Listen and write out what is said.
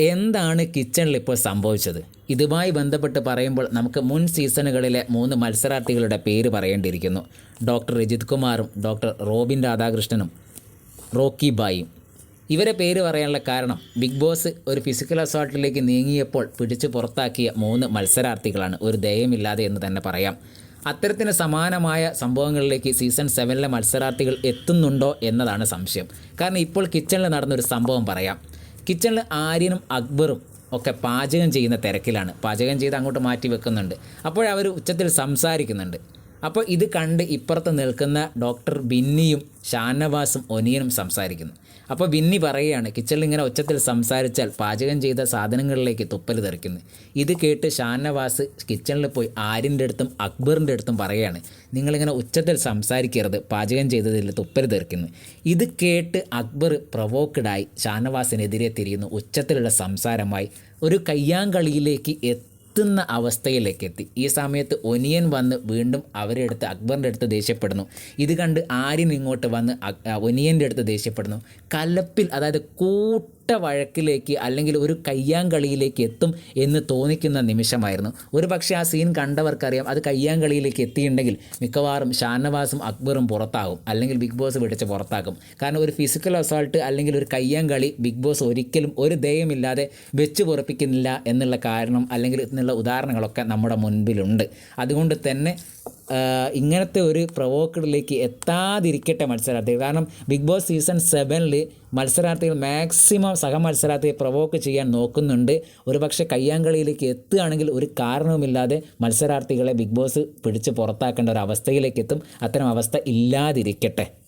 എന്താണ് കിച്ചണിൽ ഇപ്പോൾ സംഭവിച്ചത്? ഇതുമായി ബന്ധപ്പെട്ട് പറയുമ്പോൾ നമുക്ക് മുൻ സീസണുകളിലെ മൂന്ന് മത്സരാർത്ഥികളുടെ പേര് പറയേണ്ടിയിരിക്കുന്നു. ഡോക്ടർ രജിത് കുമാറും ഡോക്ടർ റോബിൻ രാധാകൃഷ്ണനും റോക്കി ബായും. ഇവരെ പേര് പറയാനുള്ള കാരണം ബിഗ് ബോസ് ഒരു ഫിസിക്കൽ അസോൾട്ടിലേക്ക് നീങ്ങിയപ്പോൾ പിടിച്ചു പുറത്താക്കിയ മൂന്ന് മത്സരാർത്ഥികളാണ്. ഒരു ദയമില്ലാതെ എന്ന് തന്നെ പറയാം. അത്തരത്തിന് സമാനമായ സംഭവങ്ങളിലേക്ക് സീസൺ സെവനിലെ മത്സരാർത്ഥികൾ എത്തുന്നുണ്ടോ എന്നതാണ് സംശയം. കാരണം ഇപ്പോൾ കിച്ചണിൽ നടന്നൊരു സംഭവം പറയാം. കിച്ചണിൽ ആര്യനും അക്ബറും ഒക്കെ പാചകം ചെയ്യുന്ന തിരക്കിലാണ്. പാചകം ചെയ്ത് അങ്ങോട്ട് മാറ്റി വെക്കുന്നുണ്ട്. അപ്പോഴവർ ഉച്ചത്തിൽ സംസാരിക്കുന്നുണ്ട്. അപ്പോൾ ഇത് കണ്ട് ഇപ്പുറത്ത് നിൽക്കുന്ന ഡോക്ടർ ബിന്നിയും ഷാനവാസും ഒനിയനും സംസാരിക്കുന്നു. അപ്പോൾ ബിന്നി പറയുകയാണ് കിച്ചണിൽ ഇങ്ങനെ ഒച്ചത്തിൽ സംസാരിച്ചാൽ പാചകം ചെയ്ത സാധനങ്ങളിലേക്ക് തുപ്പൽ തെറിക്കുന്നു. ഇത് കേട്ട് ഷാനവാസ് കിച്ചണിൽ പോയി ആര്യന്റെ അടുത്തും അക്ബറിന്റെ അടുത്തും പറയുകയാണ് നിങ്ങളിങ്ങനെ ഉച്ചത്തിൽ സംസാരിക്കരുത് പാചകം ചെയ്തതിൽ തുപ്പൽ തെറിക്കുന്നു. ഇത് കേട്ട് അക്ബർ പ്രൊവോക്കഡായി ഷാനവാസിനെതിരെ തിരിയുന്നു. ഉച്ചത്തിലുള്ള സംസാരമായി ഒരു കയ്യാങ്കളിയിലേക്ക് എത്തി എത്തുന്ന അവസ്ഥയിലേക്ക് എത്തി ഈ സമയത്ത് ഒനിയൻ വന്ന് വീണ്ടും അവരുടെ അടുത്ത് അക്ബറിന്റെ അടുത്ത് ദേഷ്യപ്പെടുന്നു. ഇത് കണ്ട് ആര്യൻ ഇങ്ങോട്ട് വന്ന് ഒനിയന്റെ അടുത്ത് ദേഷ്യപ്പെടുന്നു. കലപ്പിൽ അതായത് കൂട്ട വഴക്കിലേക്ക് അല്ലെങ്കിൽ ഒരു കയ്യാങ്കളിയിലേക്ക് എത്തും എന്ന് തോന്നിക്കുന്ന നിമിഷമായിരുന്നു. ഒരു പക്ഷേ ആ സീൻ കണ്ടവർക്കറിയാം അത് കയ്യാങ്കളിയിലേക്ക് എത്തിയിട്ടുണ്ടെങ്കിൽ മിക്കവാറും ഷാനവാസും അക്ബറും പുറത്താകും അല്ലെങ്കിൽ ബിഗ് ബോസ് പിടിച്ച് പുറത്താക്കും കാരണം ഒരു ഫിസിക്കൽ അസോൾട്ട് അല്ലെങ്കിൽ ഒരു കയ്യാങ്കളി ബിഗ് ബോസ് ഒരിക്കലും ഒരു ദയമില്ലാതെ വെച്ച് പൊറപ്പിക്കുന്നില്ല എന്നുള്ള കാരണം അല്ലെങ്കിൽ എന്നുള്ള ഉദാഹരണങ്ങളൊക്കെ നമ്മുടെ മുൻപിലുണ്ട്. അതുകൊണ്ട് തന്നെ ഇങ്ങനത്തെ ഒരു പ്രവോക്കഡിലേക്ക് എത്താതിരിക്കട്ടെ മത്സരാർത്ഥികൾ. കാരണം ബിഗ് ബോസ് സീസൺ സെവനിൽ മത്സരാർത്ഥികൾ മാക്സിമം സഹമത്സരാർത്ഥിയെ പ്രവോക്ക് ചെയ്യാൻ നോക്കുന്നുണ്ട്. ഒരു പക്ഷേ കയ്യാങ്കളിയിലേക്ക് എത്തുകയാണെങ്കിൽ ഒരു കാരണവുമില്ലാതെ മത്സരാർത്ഥികളെ ബിഗ് ബോസ് പിടിച്ച് പുറത്താക്കേണ്ട ഒരു അവസ്ഥയിലേക്ക് എത്തും. അത്തരം അവസ്ഥ ഇല്ലാതിരിക്കട്ടെ.